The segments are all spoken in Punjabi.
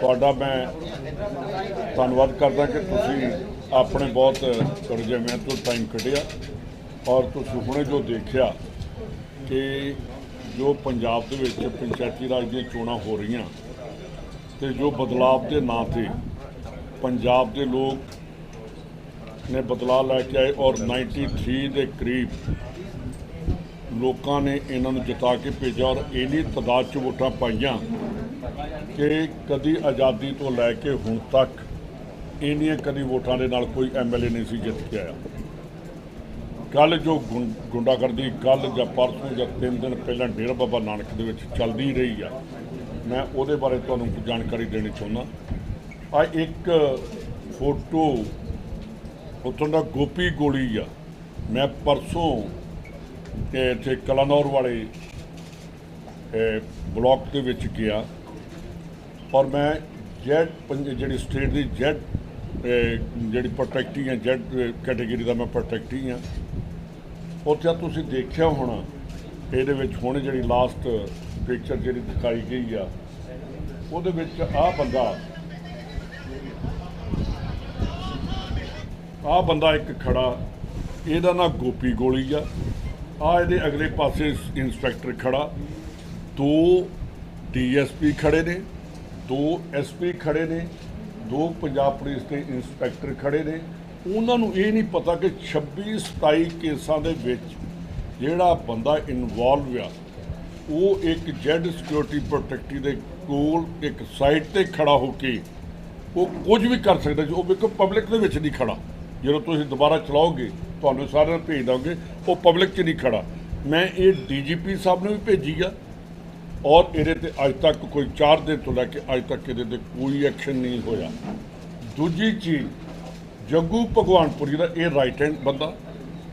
ਤੁਹਾਡਾ ਮੈਂ ਧੰਨਵਾਦ ਕਰਦਾ ਕਿ ਤੁਸੀਂ ਆਪਣੇ ਬਹੁਤ ਰੁਝੇਵਿਆਂ ਤੋਂ ਟਾਈਮ ਕੱਢਿਆ ਔਰ ਤੁਸੀਂ ਹੁਣੇ ਜੋ ਦੇਖਿਆ ਕਿ ਜੋ ਪੰਜਾਬ ਦੇ ਵਿੱਚ ਪੰਚਾਇਤੀ ਰਾਜ ਦੀਆਂ ਚੋਣਾਂ ਹੋ ਰਹੀਆਂ ਤੇ ਜੋ ਬਦਲਾਵ ਦੇ ਨਾਂ ਤੇ ਪੰਜਾਬ ਦੇ ਲੋਕ ਨੇ ਬਦਲਾਅ ਲੈ ਕੇ ਆਏ ਔਰ 93 ਦੇ ਕਰੀਬ ਲੋਕਾਂ ਨੇ ਇਹਨਾਂ ਨੂੰ ਜਿਤਾ ਕੇ ਭੇਜਿਆ ਔਰ ਇੰਨੀ ਤਾਦਾਦ 'ਚ ਵੋਟਾਂ ਪਾਈਆਂ ਕਿ ਕਦੀ ਆਜ਼ਾਦੀ ਤੋਂ ਲੈ ਕੇ ਹੁਣ ਤੱਕ ਇੰਨੀਆਂ ਕਦੀ ਵੋਟਾਂ ਦੇ ਨਾਲ ਕੋਈ ਐਮਐਲਏ ਨਹੀਂ ਸੀ ਜਿੱਤ ਕੇ ਆਇਆ। ਕੱਲ ਜੋ ਗੁੰ- ਗੁੰਡਾਗਰਦੀ ਕੱਲ ਜਾਂ ਪਰਸੋਂ ਜਾਂ ਤਿੰਨ ਦਿਨ ਪਹਿਲਾਂ ਡੇਰਾ ਬਾਬਾ ਨਾਨਕ ਦੇ ਵਿੱਚ ਚੱਲਦੀ ਰਹੀ ਆ ਮੈਂ ਉਹਦੇ ਬਾਰੇ ਤੁਹਾਨੂੰ ਕੁਝ ਜਾਣਕਾਰੀ ਦੇਣੀ ਚਾਹੁੰਦਾ। ਆ ਇੱਕ ਫੋਟੋ ਉੱਥੋਂ ਦਾ ਗੋਪੀ ਗੋਲੀ ਆ। ਮੈਂ ਪਰਸੋਂ ਤੇ ਇੱਥੇ ਕਲਾਨੌਰ ਵਾਲੇ ਇਹ, ਬਲਾਕ ਦੇ ਵਿੱਚ ਗਿਆ। ਔਰ ਮੈਂ ਜੈਡ ਪੰਜ ਜਿਹੜੀ ਸਟੇਟ ਦੀ ਜੈਡ ਜਿਹੜੀ ਪ੍ਰੋਟੈਕਟੀ ਹੈ ਜੈਡ ਕੈਟਾਗਰੀ ਦਾ ਮੈਂ ਪ੍ਰੋਟੈਕਟੀ ਹਾਂ ਉੱਥੇ ਤੁਸੀਂ ਦੇਖਿਆ ਹੋਣਾ, ਇਹਦੇ ਵਿੱਚ ਹੁਣ ਜਿਹੜੀ ਲਾਸਟ ਪਿਕਚਰ ਜਿਹੜੀ ਦਿਖਾਈ ਗਈ ਆ, ਉਹਦੇ ਵਿੱਚ ਆਹ ਬੰਦਾ ਆਹ ਬੰਦਾ ਇੱਕ ਖੜਾ, ਇਹਦਾ ਨਾਂ ਗੋਪੀ ਗੋਲੀ ਆ। ਆ ਇਹਦੇ ਅਗਲੇ ਪਾਸੇ ਇੰਸਪੈਕਟਰ ਖੜਾ, ਦੋ ਡੀਐਸਪੀ ਖੜੇ ਨੇ। ਦੋ ਐਸਪੀ ਖੜੇ ਨੇ, ਦੋ ਪੰਜਾਬ ਪੁਲਿਸ ਦੇ ਇੰਸਪੈਕਟਰ ਖੜੇ ਨੇ। ਉਹਨਾਂ ਨੂੰ ਇਹ ਨਹੀਂ ਪਤਾ ਕਿ 26 27 ਕੇਸਾਂ ਦੇ ਵਿੱਚ ਜਿਹੜਾ ਬੰਦਾ ਇਨਵੋਲਵ ਆ, ਉਹ ਇੱਕ ਜੈਡ ਸਿਕਿਉਰਿਟੀ ਪ੍ਰੋਟੈਕਟੀ ਦੇ ਕੋਲ ਇੱਕ ਸਾਈਡ ਤੇ ਖੜਾ ਹੋ ਕੇ ਉਹ ਕੁਝ ਵੀ ਕਰ ਸਕਦਾ ਜੀ। ਉਹ ਵੇਖੋ ਪਬਲਿਕ ਦੇ ਵਿੱਚ ਨਹੀਂ ਖੜਾ। ਜਦੋਂ ਤੁਸੀਂ ਦੁਬਾਰਾ ਚਲਾਓਗੇ, ਤੁਹਾਨੂੰ ਸਾਰਿਆਂ ਨੂੰ ਭੇਜ ਦਾਂਗੇ, ਉਹ ਪਬਲਿਕ 'ਚ ਨਹੀਂ ਖੜਾ। ਮੈਂ ਇਹ ਡੀਜੀਪੀ ਸਾਹਿਬ ਨੂੰ ਵੀ ਭੇਜੀ ਆ। ਔਰ ਇਹਦੇ ਤੇ ਅੱਜ ਤੱਕ ਕੋਈ 4 ਦਿਨ ਤੋਂ ਲੈ ਕੇ ਅੱਜ ਤੱਕ ਇਹਦੇ ਤੇ ਕੋਈ ਐਕਸ਼ਨ ਨਹੀਂ ਹੋਇਆ। ਦੂਜੀ ਚੀਜ਼, ਜੱਗੂ ਭਗਵਾਨਪੁਰੀ ਦਾ ਇਹ ਰਾਈਟ ਹੈਂਡ ਬੰਦਾ,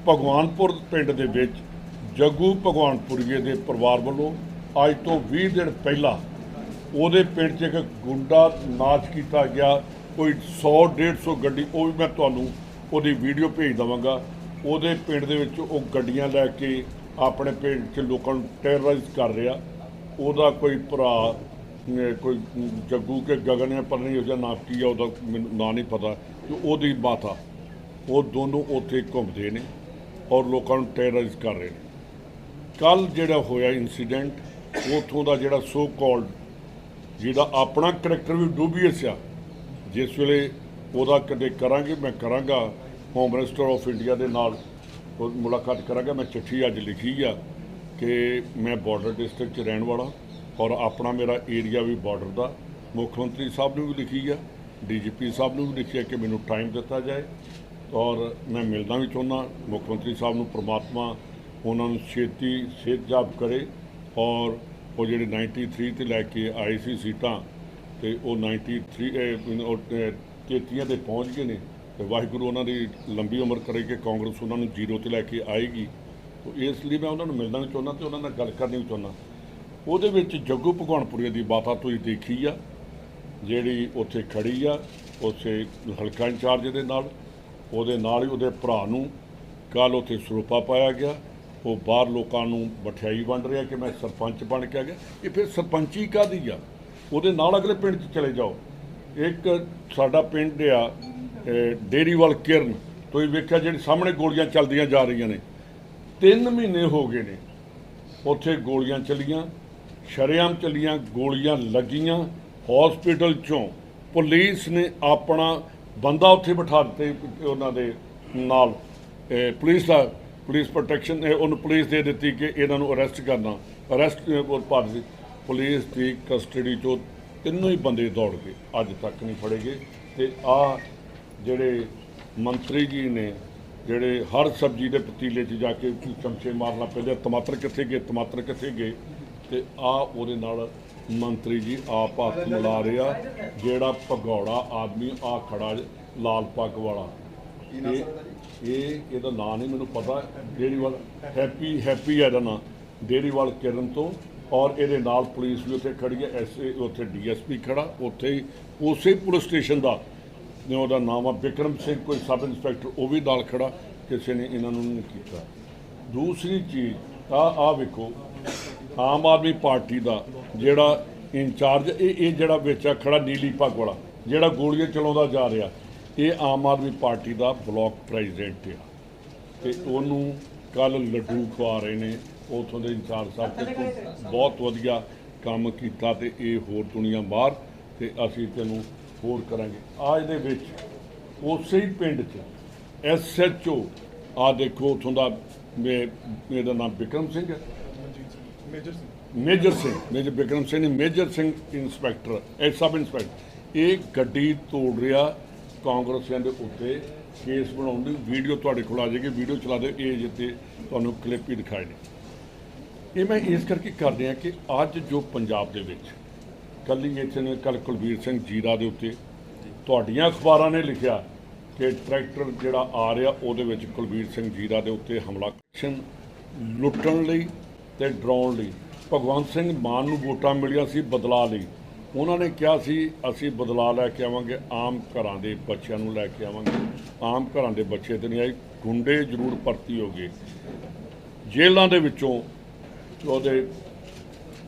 ਭਗਵਾਨਪੁਰ ਪਿੰਡ ਦੇ ਵਿੱਚ ਜੱਗੂ ਭਗਵਾਨਪੁਰੀਏ ਦੇ ਪਰਿਵਾਰ ਵੱਲੋਂ ਅੱਜ ਤੋਂ 20 ਦਿਨ ਪਹਿਲਾਂ ਉਹਦੇ ਪਿੰਡ 'ਚ ਇੱਕ ਗੁੰਡਾ ਨਾਚ ਕੀਤਾ ਗਿਆ। ਕੋਈ 100 150 ਗੱਡੀ, ਉਹ ਵੀ ਮੈਂ ਤੁਹਾਨੂੰ ਉਹਦੀ ਵੀਡੀਓ ਭੇਜ ਦਵਾਂਗਾ। ਉਹਦੇ ਪਿੰਡ ਦੇ ਵਿੱਚ ਉਹ ਗੱਡੀਆਂ ਲੈ ਕੇ ਆਪਣੇ ਪਿੰਡ 'ਚ ਲੋਕਾਂ ਨੂੰ ਟੈਰਰਾਈਜ਼ ਕਰ ਰਿਹਾ। ਉਹਦਾ ਕੋਈ ਭਰਾ ਅਮ, ਕੋਈ ਜੱਗੂ ਕੇ ਗਗਨ ਹੈ ਪਰ ਨਹੀਂ ਉਹਦਾ ਨਾਂ ਕੀ ਆ ਉਹਦਾ ਮੈਨੂੰ ਨਾਂ ਨਹੀਂ ਪਤਾ ਕਿ ਉਹਦੀ ਮਾਤਾ ਉਹ ਦੋਨੋਂ ਉੱਥੇ ਘੁੰਮਦੇ ਨੇ ਔਰ ਲੋਕਾਂ ਨੂੰ ਟੈਰਰਾਈਜ਼ ਕਰ ਰਹੇ ਨੇ। ਕੱਲ ਜਿਹੜਾ ਹੋਇਆ ਇਨਸੀਡੈਂਟ ਉਥੋਂ ਦਾ ਜਿਹੜਾ ਸੋ ਕਾਲਡ ਜਿਹਦਾ ਆਪਣਾ ਕਰੈਕਟਰ ਵੀ ਡੂਬੀਅਸ ਆ ਜਿਸ ਵੇਲੇ ਉਹਦਾ ਕਦੇ ਕਰਾਂਗੇ ਮੈਂ ਕਰਾਂਗਾ ਹੋਮ ਮਿਨਿਸਟਰ ਆਫ ਇੰਡੀਆ ਦੇ ਨਾਲ ਮੁਲਾਕਾਤ ਕਰਾਂਗਾ ਮੈਂ ਚਿੱਠੀ ਅੱਜ ਲਿਖੀ ਆ। ਕਿ ਮੈਂ ਬਾਰਡਰ ਡਿਸਟ੍ਰਿਕਟ 'ਚ ਰਹਿਣ ਵਾਲਾ ਔਰ ਆਪਣਾ ਮੇਰਾ ਏਰੀਆ ਵੀ ਬਾਰਡਰ ਦਾ। ਮੁੱਖ ਮੰਤਰੀ ਸਾਹਿਬ ਨੂੰ ਵੀ ਲਿਖੀ ਆ ਡੀਜੀਪੀ ਸਾਹਿਬ ਨੂੰ ਵੀ ਲਿਖਿਆ ਕਿ ਮੈਨੂੰ ਟਾਈਮ ਦਿੱਤਾ ਜਾਏ। ਔਰ ਮੈਂ ਮਿਲਣਾ ਵੀ ਚਾਹੁੰਦਾ ਮੁੱਖ ਮੰਤਰੀ ਸਾਹਿਬ ਨੂੰ ਪ੍ਰਮਾਤਮਾ ਉਹਨਾਂ ਨੂੰ ਛੇਤੀ ਸਿਹਤਯਾਬ ਕਰੇ। ਔਰ ਉਹ ਜਿਹੜੇ 93 ਤੇ ਲੈ ਕੇ ਆਏ ਸੀ ਸੀਟਾਂ ਤੇ ਉਹ 93 ਇਹ, ਉਹ, ਅਹ, 33 ਤੇ ਪਹੁੰਚ ਗਏ ਨੇ। ਤੇ ਵਾਹਿਗੁਰੂ ਉਹਨਾਂ ਦੀ ਲੰਬੀ ਉਮਰ ਕਰੇ ਕਿ ਕਾਂਗਰਸ ਉਹਨਾਂ ਨੂੰ ਜ਼ੀਰੋ ਤੇ ਲੈ ਕੇ ਆਏਗੀ। ਤੋ ਇਸ ਲਈ ਮੈਂ ਉਹਨਾਂ ਨੂੰ ਮਿਲਣਾ ਵੀ ਚਾਹੁੰਦਾ ਤੇ ਉਹਨਾਂ ਨਾਲ ਗੱਲ ਕਰਨੀ ਵੀ ਚਾਹੁੰਦਾ। ਉਹਦੇ ਵਿੱਚ ਜੱਗੂ ਭਗਵਾਨਪੁਰੀਆ ਦੀ ਬਾਤਾਂ ਤੁਸੀਂ ਦੇਖੀ ਆ ਜਿਹੜੀ ਉੱਥੇ ਖੜੀ ਆ ਉਸੇ ਹਲਕਾ ਇੰਚਾਰਜ ਦੇ ਨਾਲ ਉਹਦੇ ਨਾਲ ਹੀ ਉਹਦੇ ਭਰਾ ਨੂੰ ਕੱਲ ਉੱਥੇ ਸਰੂਪਾ ਪਾਇਆ ਗਿਆ। ਉਹ ਬਾਹਰ ਲੋਕਾਂ ਨੂੰ ਮਠਿਆਈ ਵੰਡ ਰਿਹਾ ਕਿ ਮੈਂ ਸਰਪੰਚ ਬਣ ਕੇ ਆ ਗਿਆ। ਇਹ ਫਿਰ ਸਰਪੰਚੀ ਕਾਦੀ ਆ? ਉਹਦੇ ਨਾਲ ਅਗਲੇ ਪਿੰਡ 'ਚ ਚਲੇ ਜਾਓ। ਇੱਕ ਸਾਡਾ ਪਿੰਡ ਆ ਅਹ, ਡੇਰੀਵਾਲ ਕਿਰਨ ਤੁਸੀਂ ਵੇਖਿਆ ਜਿਹੜੀ ਸਾਹਮਣੇ ਗੋਲੀਆਂ ਚੱਲਦੀਆਂ ਜਾ ਰਹੀਆਂ ਨੇ। 3 ਮਹੀਨੇ ਹੋ ਗਏ ਨੇ। ਉੱਥੇ ਗੋਲੀਆਂ ਚੱਲੀਆਂ, ਸ਼ਰੇਆਮ ਚੱਲੀਆਂ, ਗੋਲੀਆਂ ਲੱਗੀਆਂ। ਹਸਪੀਟਲ ਚੋਂ ਪੁਲਿਸ ਨੇ ਆਪਣਾ ਬੰਦਾ ਉੱਥੇ ਬਿਠਾ ਦਿੱਤੇ ਉਹਨਾਂ ਦੇ ਨਾਲ। ਪੁਲਿਸ ਦਾ ਪੁਲਿਸ ਪ੍ਰੋਟੈਕਸ਼ਨ ਉਹਨੂੰ ਪੁਲਿਸ ਦੇ ਦਿੱਤੀ ਕਿ ਇਹਨਾਂ ਨੂੰ ਅਰੈਸਟ ਕਰਨਾ। ਅਰੈਸਟ ਉਹ ਪਾ ਪੁਲਿਸ ਦੀ ਕਸਟਡੀ ਚੋਂ ਤਿੰਨੋਂ ਹੀ ਬੰਦੇ ਦੌੜ ਗਏ। ਅੱਜ ਤੱਕ ਨਹੀਂ ਫੜੇ ਗਏ। ਤੇ ਆ ਜਿਹੜੇ ਮੰਤਰੀ ਜੀ ਨੇ ਜਿਹੜੇ ਹਰ ਸਬਜ਼ੀ ਦੇ ਪਤੀਲੇ 'ਚ ਜਾ ਕੇ ਚਮਚੇ ਮਾਰਨਾ ਪੈਂਦੇ ਟਮਾਟਰ ਕਿੱਥੇ ਗਏ ਟਮਾਟਰ ਕਿੱਥੇ ਗਏ? ਤੇ ਆ ਉਹਦੇ ਨਾਲ ਮੰਤਰੀ ਜੀ ਆਪ ਹੱਥ ਮਿਲਾ ਰਿਹਾ ਜਿਹੜਾ ਭਗੌੜਾ ਆਦਮੀ ਆ ਖੜਾ ਲਾਲ ਪੱਗ ਵਾਲਾ। ਇਹ ਇਹ ਇਹਦਾ ਨਾਂ ਨਹੀਂ ਮੈਨੂੰ ਪਤਾ ਡੇਰੀਵਾਲ ਹੈਪੀ ਹੈਪੀ ਹੈ ਇਹਦਾ ਨਾਂ। ਡੇਰੀਵਾਲ ਕਿਰਨ ਤੋਂ ਔਰ ਇਹਦੇ ਨਾਲ ਪੁਲਿਸ ਵੀ ਉੱਥੇ ਖੜੀ ਹੈ ਐਸਏ ਉੱਥੇ ਡੀਐਸਪੀ ਖੜਾ ਉੱਥੇ ਉਸੇ ਪੁਲਿਸ ਸਟੇਸ਼ਨ ਦਾ ਨੇ ਉਹਦਾ ਨਾਮ ਆ ਬਿਕਰਮ ਸਿੰਘ, ਕੋਈ ਸਬ ਇੰਸਪੈਕਟਰ, ਉਹ ਵੀ ਨਾਲ ਖੜਾ, ਕਿਸੇ ਨੇ ਇਹਨਾਂ ਨੂੰ ਨਹੀਂ ਕੀਤਾ। ਦੂਸਰੀ ਚੀਜ਼ ਆ ਆ ਵੇਖੋ, ਆਮ ਆਦਮੀ ਪਾਰਟੀ ਦਾ ਜਿਹੜਾ ਇੰਚਾਰਜ, ਇਹ ਇਹ ਜਿਹੜਾ ਵਿੱਚ ਆ ਖੜਾ ਨੀਲੀ ਪੱਗ ਵਾਲਾ, ਜਿਹੜਾ ਗੋਲੀਆਂ ਚਲਾਉਂਦਾ ਜਾ ਰਿਹਾ, ਇਹ ਆਮ ਆਦਮੀ ਪਾਰਟੀ ਦਾ ਬਲਾਕ ਪ੍ਰੈਜ਼ੀਡੈਂਟ ਆ। ਤੇ ਉਹਨੂੰ ਕੱਲ ਲੱਡੂ ਖਵਾ ਰਹੇ ਨੇ, ਉਥੋਂ ਦੇ ਇੰਚਾਰਜ ਸਾਹਿਬ ਤੇ ਬਹੁਤ ਵਧੀਆ ਕੰਮ ਕੀਤਾ ਤੇ ਇਹ ਹੋਰ ਦੁਨੀਆ ਬਾਹਰ ਤੇ ਅਸੀਂ ਤੈਨੂੰ ਹੋਰ ਕਰਾਂਗੇ। ਅੱਜ ਦੇ ਵਿੱਚ ਉਸੇ ਹੀ ਪਿੰਡ 'ਚ ਐਸਐਚਓ ਆ ਦੇਖੋ ਉਥੋਂ ਦਾ ਮੇ- ਇਹਦਾ ਨਾਮ ਵਿਕਰਮ ਸਿੰਘ ਹੈ। Major Singh. Major Singh Major Vikram Singh ਨੇ ਮੇਜਰ ਸਿੰਘ ਇੰਸਪੈਕਟਰ ਇਹ ਸਬ ਇੰਸਪੈਕਟਰ। ਇਹ ਗੱਡੀ ਤੋੜ ਰਿਹਾ ਕਾਂਗਰਸੀਆਂ ਦੇ ਉੱਤੇ ਕੇਸ ਬਣਾਉਣ ਦੀ ਵੀਡੀਓ ਤੁਹਾਡੇ ਕੋਲ ਆ ਜਾਏਗੀ ਵੀਡੀਓ ਚਲਾ ਦਿਓ ਇਹ ਜਿੱਤੇ ਤੁਹਾਨੂੰ ਕਲਿੱਪ ਹੀ ਦਿਖਾਏ ਨੇ। ਇਹ ਮੈਂ ਇਸ ਕਰਕੇ ਕਰਦੇ ਆ ਕਿ ਅੱਜ ਜੋ ਪੰਜਾਬ ਦੇ ਵਿੱਚ ਕੱਲੀ ਇੱਥੇ ਨੇ ਕੱਲ ਕੁਲਬੀਰ ਸਿੰਘ ਜੀਰਾ ਦੇ ਉੱਤੇ। ਤੁਹਾਡੀਆਂ ਅਖਬਾਰਾਂ ਨੇ ਲਿਖਿਆ ਕਿ ਟਰੈਕਟਰ ਜਿਹੜਾ ਆ ਰਿਹਾ, ਉਹਦੇ ਵਿੱਚ ਕੁਲਬੀਰ ਸਿੰਘ ਜੀਰਾ ਦੇ ਉੱਤੇ ਹਮਲਾ। ਐਕਸ਼ਨ ਲੁੱਟਣ ਲਈ ਤੇ ਡਰਾਉਣ ਲਈ। ਭਗਵੰਤ ਸਿੰਘ ਮਾਨ ਨੂੰ ਵੋਟਾਂ ਮਿਲੀਆਂ ਸੀ ਬਦਲਾ ਲਈ। ਉਹਨਾਂ ਨੇ ਕਿਹਾ ਸੀ, ਅਸੀਂ ਬਦਲਾ ਲੈ ਕੇ ਆਵਾਂਗੇ, ਆਮ ਘਰਾਂ ਦੇ ਬੱਚਿਆਂ ਨੂੰ ਲੈ ਕੇ ਆਵਾਂਗੇ। ਆਮ ਘਰਾਂ ਦੇ ਬੱਚੇ ਤੇ ਨਹੀਂ ਆਏ, ਗੁੰਡੇ ਜ਼ਰੂਰ ਭਰਤੀ ਹੋ ਗਏ। ਜੇਲ੍ਹਾਂ ਦੇ ਵਿੱਚੋਂ ਉਹਦੇ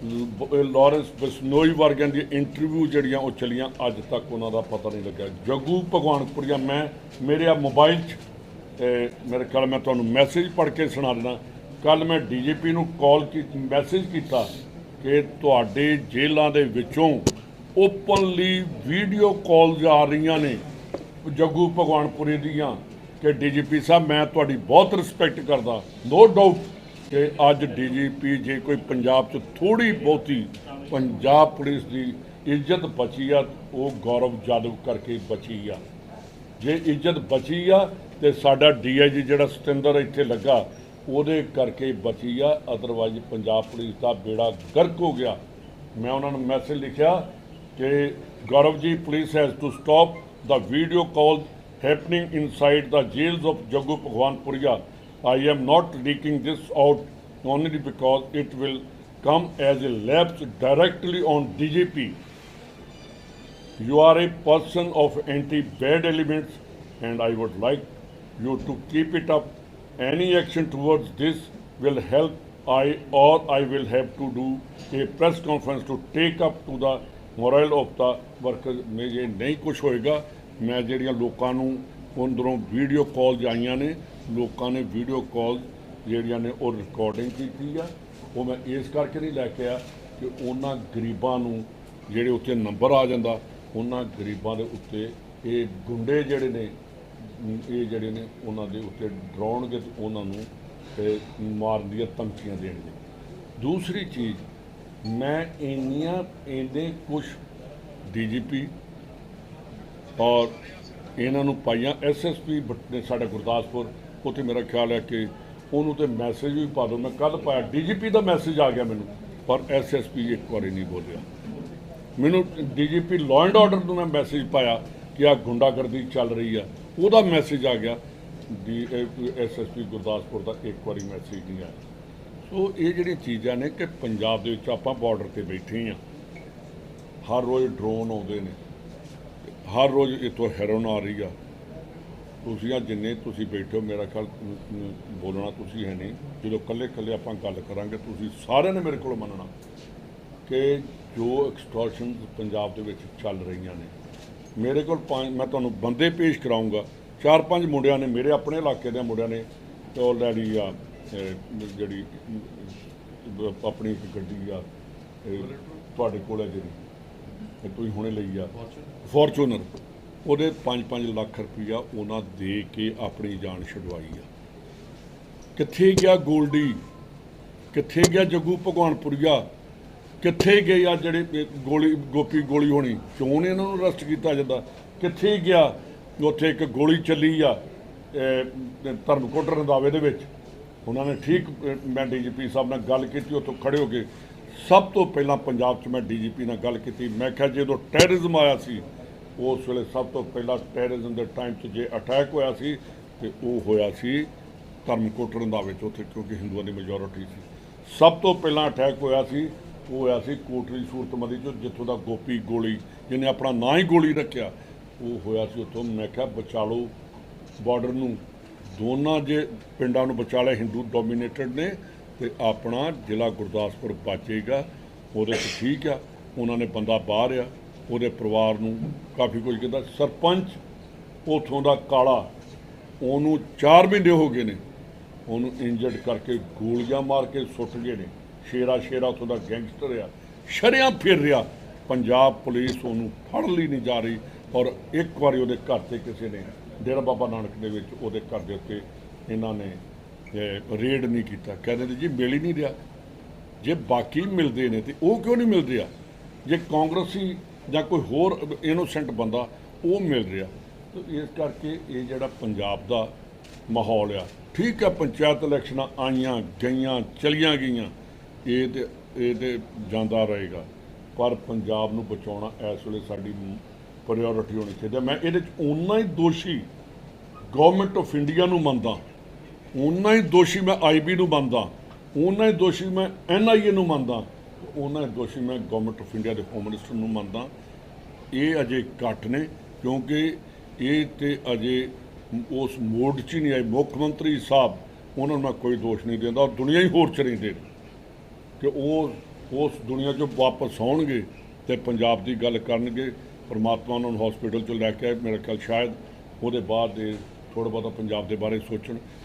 ਲਾਰੈਂਸ ਬਿਸਨੋਈ ਵਰਗਿਆਂ ਦੀਆਂ ਇੰਟਰਵਿਊ ਜਿਹੜੀਆਂ ਉਹ ਚਲੀਆਂ ਅੱਜ ਤੱਕ ਉਹਨਾਂ ਦਾ ਪਤਾ ਨਹੀਂ ਲੱਗਿਆ। ਜੱਗੂ ਭਗਵਾਨਪੁਰੀਆ ਮੈਂ ਮੇਰੇ ਆ ਮੋਬਾਈਲ 'ਚ ਅਹ, ਮੇਰੇ ਕੱਲ ਮੈਂ ਤੁਹਾਨੂੰ ਮੈਸੇਜ ਪੜ੍ਹ ਕੇ ਸੁਣਾ ਦੇਣਾ ਕੱਲ ਮੈਂ ਡੀਜੀਪੀ ਨੂੰ ਕਾਲ ਕੀ ਮੈਸੇਜ ਕੀਤਾ ਕਿ ਤੁਹਾਡੇ ਜੇਲ੍ਹਾਂ ਦੇ ਵਿੱਚੋਂ ਓਪਨਲੀ ਵੀਡੀਓ ਕਾਲਸ ਆ ਰਹੀਆਂ ਨੇ ਜੱਗੂ ਭਗਵਾਨਪੁਰੀ ਦੀਆਂ ਕਿ ਡੀਜੀਪੀ ਸਾਹਿਬ ਮੈਂ ਤੁਹਾਡੀ ਬਹੁਤ ਰਿਸਪੈਕਟ ਕਰਦਾ ਨੋ ਡਾਊਟ ਕਿ ਅੱਜ ਡੀਜੀਪੀ ਜੇ ਕੋਈ ਪੰਜਾਬ 'ਚ ਥੋੜੀ ਬਹੁਤੀ ਪੰਜਾਬ ਪੁਲਿਸ ਦੀ ਇੱਜ਼ਤ ਬਚੀ ਆ, ਉਹ ਗੌਰਵ ਜਾਦਵ ਕਰਕੇ ਬਚੀ ਆ। ਜੇ ਇੱਜ਼ਤ ਬਚੀ ਆ ਤੇ ਸਾਡਾ ਡੀਆਈਜੀ ਜਿਹੜਾ ਸਤਿੰਦਰ ਇੱਥੇ ਲੱਗਾ, ਉਹਦੇ ਕਰਕੇ ਬਚੀ ਆ ਅਦਰਵਾਈਜ਼ ਪੰਜਾਬ ਪੁਲਿਸ ਦਾ ਬੇੜਾ ਗਰਕ ਹੋ ਗਿਆ। ਮੈਂ ਉਹਨਾਂ ਨੂੰ ਮੈਸੇਜ ਲਿਖਿਆ ਕਿ Gaurav ji police has to stop the video call happening inside the jails of Jaggu Bhagwanpuria. I am not leaking this out only because it will come as a lapse directly on DGP. You are a person of anti-bad elements and I would like you to keep it up. Any action towards this will help I or I will have to do a press conference to take up to the morale of the workers. ਮੈਂ ਜੇ ਨਹੀਂ ਕੁਝ ਹੋਏਗਾ ਮੈਂ ਜਿਹੜੀਆਂ ਲੋਕਾਂ ਨੂੰ ਅੰਦਰੋਂ ਵੀਡੀਓ ਕਾਲ ਆਈਆਂ ਨੇ ਲੋਕਾਂ ਨੇ ਵੀਡੀਓ ਕਾਲ ਜਿਹੜੀਆਂ ਨੇ ਉਹ ਰਿਕਾਰਡਿੰਗ ਕੀਤੀ ਆ। ਉਹ ਮੈਂ ਇਸ ਕਰਕੇ ਨਹੀਂ ਲੈ ਕੇ ਆ ਕਿ ਉਹਨਾਂ ਗਰੀਬਾਂ ਨੂੰ ਜਿਹੜੇ ਉੱਤੇ ਨੰਬਰ ਆ ਜਾਂਦਾ, ਉਹਨਾਂ ਗਰੀਬਾਂ ਦੇ ਉੱਤੇ ਇਹ ਗੁੰਡੇ ਜਿਹੜੇ ਨੇ, ਇਹ ਜਿਹੜੇ ਨੇ ਉਹਨਾਂ ਦੇ ਉੱਤੇ ਡਰਾਉਣਗੇ ਤੇ ਉਹਨਾਂ ਨੂੰ ਤੇ ਮਾਰਨ ਦੀਆਂ ਧਮਕੀਆਂ ਦੇਣਗੇ। ਦੂਸਰੀ ਚੀਜ਼, ਮੈਂ ਇੰਨੀਆਂ ਇਹਦੇ ਕੁਝ ਡੀਜੀਪੀ ਔਰ ਇਹਨਾਂ ਨੂੰ ਪਾਈਆਂ ਐਸਐਸਪੀ ਨੇ ਸਾਡਾ ਗੁਰਦਾਸਪੁਰ ਉੱਥੇ ਮੇਰਾ ਖਿਆਲ ਹੈ ਕਿ ਉਹਨੂੰ ਤੇ ਮੈਸੇਜ ਵੀ ਪਾ ਦੋ ਮੈਂ ਕੱਲ ਪਾਇਆ ਡੀਜੀਪੀ ਦਾ ਮੈਸੇਜ ਆ ਗਿਆ ਮੈਨੂੰ, ਪਰ ਐਸਐਸਪੀ ਇੱਕ ਵਾਰੀ ਨਹੀਂ ਬੋਲਿਆ। ਮੈਨੂੰ ਡੀਜੀਪੀ ਲਾਅ ਐਂਡ ਆਰਡਰ ਨੂੰ ਮੈਂ ਮੈਸੇਜ ਪਾਇਆ ਕਿ ਆ ਗੁੰਡਾਗਰਦੀ ਚੱਲ ਰਹੀ ਆ। ਉਹਦਾ ਮੈਸੇਜ ਆ ਗਿਆ। ਡੀ ਐਸਐਸਪੀ ਗੁਰਦਾਸਪੁਰ ਦਾ ਇੱਕ ਵਾਰੀ ਮੈਸੇਜ ਨਹੀਂ ਆਇਆ। ਸੋ ਇਹ ਜਿਹੜੀਆਂ ਚੀਜ਼ਾਂ ਨੇ ਕਿ ਪੰਜਾਬ ਦੇ ਵਿੱਚ ਆਪਾਂ ਬਾਰਡਰ ਤੇ ਬੈਠੇ ਆ ਹਰ ਰੋਜ਼ ਡਰੋਨ ਆਉਂਦੇ ਨੇ। ਹਰ ਰੋਜ਼ ਇੱਥੋਂ ਹੈਰੋਨ ਆ ਰਹੀ ਆ। ਤੁਸੀਂ ਆ ਜਿੰਨੇ ਤੁਸੀਂ ਬੈਠੇ ਹੋ ਮੇਰਾ ਖਿਆਲ ਬੋਲਣਾ ਤੁਸੀਂ ਹੈ ਨਹੀਂ। ਜਦੋਂ ਕੱਲੇ ਕੱਲੇ ਆਪਾਂ ਗੱਲ ਕਰਾਂਗੇ ਤੁਸੀਂ ਸਾਰਿਆਂ ਨੇ ਮੇਰੇ ਕੋਲ ਮੰਨਣਾ ਕਿ ਜੋ ਐਕਸਟੋਰਸ਼ਨ ਪੰਜਾਬ ਦੇ ਵਿੱਚ ਚੱਲ ਰਹੀਆਂ ਨੇ ਮੇਰੇ ਕੋਲ ਪੰਜ ਮੈਂ ਤੁਹਾਨੂੰ ਬੰਦੇ ਪੇਸ਼ ਕਰਾਉਂਗਾ ਚਾਰ ਪੰਜ ਮੁੰਡਿਆਂ ਨੇ ਮੇਰੇ ਆਪਣੇ ਇਲਾਕੇ ਦੇ ਮੁੰਡਿਆਂ ਨੇ ਆਲਰੇਡੀ ਆ ਜਿਹੜੀ ਆਪਣੀ ਇੱਕ ਗੱਡੀ ਆ ਤੁਹਾਡੇ ਕੋਲ ਹੈ ਜਿਹੜੀ ਤੁਸੀਂ ਹੁਣੇ ਲਈ ਆ। ਫੋਰਚੂਨਰ ਉਹਦੇ 5-5 ਲੱਖ ਰੁਪਈਆ ਉਹਨਾਂ ਦੇ ਕੇ ਆਪਣੀ ਜਾਨ ਛਡਵਾਈ ਆ। ਕਿੱਥੇ ਗਿਆ ਗੋਲਡੀ? ਕਿੱਥੇ ਗਿਆ ਜੱਗੂ ਭਗਵਾਨਪੁਰੀਆ? ਕਿੱਥੇ ਗਏ ਆ ਜਿਹੜੇ ਗੋਲੀ ਗੋਪੀ ਗੋਲੀ ਹੋਣੀ? ਕਿਉਂ ਨਹੀਂ ਇਹਨਾਂ ਨੂੰ ਅਰੈਸਟ ਕੀਤਾ ਜਾਂਦਾ? ਕਿੱਥੇ ਗਿਆ? ਉੱਥੇ ਇੱਕ ਗੋਲੀ ਚੱਲੀ ਆ ਇਹ, ਧਰਮਕੋਟ ਰੰਧਾਵੇ ਦੇ ਵਿੱਚ। ਉਹਨਾਂ ਨੇ ਠੀਕ ਅਹ, ਮੈਂ ਡੀਜੀਪੀ ਸਾਹਿਬ ਨਾਲ ਗੱਲ ਕੀਤੀ ਉੱਥੋਂ ਖੜੇ ਹੋ ਕੇ। ਸਭ ਤੋਂ ਪਹਿਲਾਂ ਪੰਜਾਬ 'ਚ ਮੈਂ ਡੀਜੀਪੀ ਨਾਲ ਗੱਲ ਕੀਤੀ। ਮੈਂ ਕਿਹਾ ਜਦੋਂ ਟੈਰਰਿਜ਼ਮ ਆਇਆ ਸੀ ਉਸ ਵੇਲੇ ਸਭ ਤੋਂ ਪਹਿਲਾਂ ਟੈਰਰਿਜ਼ਮ ਦੇ ਟਾਈਮ 'ਚ ਜੇ ਅਟੈਕ ਹੋਇਆ ਸੀ ਤੇ ਉਹ ਹੋਇਆ ਸੀ ਧਰਮਕੋਟ ਰੰਧਾਵੇ 'ਚ ਉੱਥੇ, ਕਿਉਂਕਿ ਹਿੰਦੂਆਂ ਦੀ ਮੈਜੋਰਿਟੀ ਸੀ। ਸਭ ਤੋਂ ਪਹਿਲਾਂ ਅਟੈਕ ਹੋਇਆ ਸੀ, ਉਹ ਹੋਇਆ ਸੀ ਕੋਟਲੀ ਸੂਰਤਮਦੀ 'ਚੋਂ, ਜਿੱਥੋਂ ਦਾ ਗੋਪੀ ਗੋਲੀ, ਜਿਹਨੇ ਆਪਣਾ ਨਾਂ ਹੀ ਗੋਲੀ ਰੱਖਿਆ, ਉਹ ਹੋਇਆ ਸੀ ਉੱਥੋਂ। ਮੈਂ ਕਿਹਾ ਬਚਾ ਬਾਰਡਰ ਨੂੰ। ਦੋਨਾਂ ਜੇ ਪਿੰਡਾਂ ਨੂੰ ਬਚਾ ਹਿੰਦੂ ਡੋਮੀਨੇਟਡ ਨੇ ਤੇ ਆਪਣਾ ਜ਼ਿਲ੍ਹਾ ਗੁਰਦਾਸਪੁਰ ਬਚੇਗਾ ਉਹਦੇ 'ਚ ਠੀਕ ਆ, ਉਹਨਾਂ ਨੇ ਬੰਦਾ ਬਾਹਰ ਆ। ਉਹਦੇ ਪਰਿਵਾਰ ਨੂੰ ਕਾਫੀ ਕੁਝ ਕੀਤਾ। ਸਰਪੰਚ ਉਥੋਂ ਦਾ ਕਾਲਾ, ਉਹਨੂੰ 4 ਮਹੀਨੇ ਹੋ ਗਏ ਨੇ। ਉਹਨੂੰ ਇੰਜਰਡ ਕਰਕੇ ਗੋਲੀਆਂ ਮਾਰ ਕੇ ਸੁੱਟ ਗਏ ਨੇ। ਸ਼ੇਰਾ ਸ਼ੇਰਾ ਉਥੋਂ ਦਾ ਗੈਂਗਸਟਰ ਆ ਸ਼ਰਿਆਂ ਫਿਰ ਰਿਹਾ। ਪੰਜਾਬ ਪੁਲਿਸ ਉਹਨੂੰ ਫੜ ਲਈ ਨਹੀਂ ਜਾ ਰਹੀ ਔਰ ਇੱਕ ਵਾਰੀ ਉਹਦੇ ਘਰ ਤੇ ਕਿਸੇ ਨੇ, ਡੇਰਾ ਬਾਬਾ ਨਾਨਕ ਦੇ ਵਿੱਚ ਉਹਦੇ ਘਰ ਦੇ ਉੱਤੇ ਇਹਨਾਂ ਨੇ ਰੇਡ ਨਹੀਂ ਕੀਤਾ। ਕਹਿੰਦੇ ਨੇ ਜੀ ਮਿਲ ਹੀ ਨਹੀਂ ਰਿਹਾ। ਜੇ ਬਾਕੀ ਮਿਲਦੇ ਨੇ ਤੇ ਉਹ ਕਿਉਂ ਨਹੀਂ ਮਿਲ ਰਿਹਾ ਜੇ ਕਾਂਗਰਸੀ ਜਾਂ ਕੋਈ ਹੋਰ ਇਨੋਸੈਂਟ ਬੰਦਾ, ਉਹ ਮਿਲ ਰਿਹਾ। ਤੇ ਇਸ ਕਰਕੇ ਇਹ ਜਿਹੜਾ ਪੰਜਾਬ ਦਾ ਮਾਹੌਲ ਆ, ਠੀਕ ਹੈ ਪੰਚਾਇਤ ਇਲੈਕਸ਼ਨਾਂ ਆਈਆਂ, ਗਈਆਂ, ਚਲੀਆਂ ਗਈਆਂ ਇਹ ਤੇ ਇਹ ਤੇ ਜਾਂਦਾ ਰਹੇਗਾ। ਪਰ ਪੰਜਾਬ ਨੂੰ ਬਚਾਉਣਾ ਇਸ ਵੇਲੇ ਸਾਡੀ ਪ੍ਰਾਇੋਰਟੀ ਹੋਣੀ ਚਾਹੀਦੀ ਮੈਂ ਇਹਦੇ ਚ ਓਨਾ ਹੀ ਦੋਸ਼ੀ ਗਵਰਨਮੈਂਟ ਆਫ ਇੰਡੀਆ ਨੂੰ ਮੰਨਦਾ। ਓਨਾ ਹੀ ਦੋਸ਼ੀ ਮੈਂ ਆਈਬੀ ਨੂੰ ਮੰਨਦਾ। ਓਨਾ ਹੀ ਦੋਸ਼ੀ ਮੈਂ ਐਨਆਈਏ ਨੂੰ ਮੰਨਦਾ। ਉਹਨਾਂ ਦੋਸ਼ੀ ਮੈਂ ਗਵਰਨਮੈਂਟ ਆਫ ਇੰਡੀਆ ਦੇ ਹੋਮ ਮਿਨਿਸਟਰ ਨੂੰ ਮੰਨਦਾ। ਇਹ ਅਜੇ ਘੱਟ ਨੇ, ਕਿਉਂਕਿ ਇਹ ਤੇ ਅਜੇ ਉਸ ਮੋਡ 'ਚ ਹੀ ਨਹੀਂ ਆਏ। ਮੁੱਖ ਮੰਤਰੀ ਸਾਹਿਬ, ਉਹਨਾਂ ਨੂੰ ਮੈਂ ਕੋਈ ਦੋਸ਼ ਨਹੀਂ ਦਿੰਦਾ ਔਰ ਦੁਨੀਆ ਹੀ ਹੋਰ ਚ ਰਹਿੰਦੇ ਨੇ। ਕਿ ਉਹ ਉਸ ਦੁਨੀਆ 'ਚੋਂ ਵਾਪਸ ਆਉਣਗੇ ਤੇ ਪੰਜਾਬ ਦੀ ਗੱਲ ਕਰਨਗੇ। ਪਰਮਾਤਮਾ ਉਹਨਾਂ ਨੂੰ ਹਸਪੀਟਲ 'ਚੋਂ ਲੈ ਕੇ ਆਏ। ਮੇਰਾ ਖਿਆਲ ਸ਼ਾਇਦ ਉਹਦੇ ਬਾਅਦ ਇਹ ਥੋੜ੍ਹਾ ਬਹੁਤਾ ਪੰਜਾਬ ਦੇ ਬਾਰੇ ਸੋਚਣ।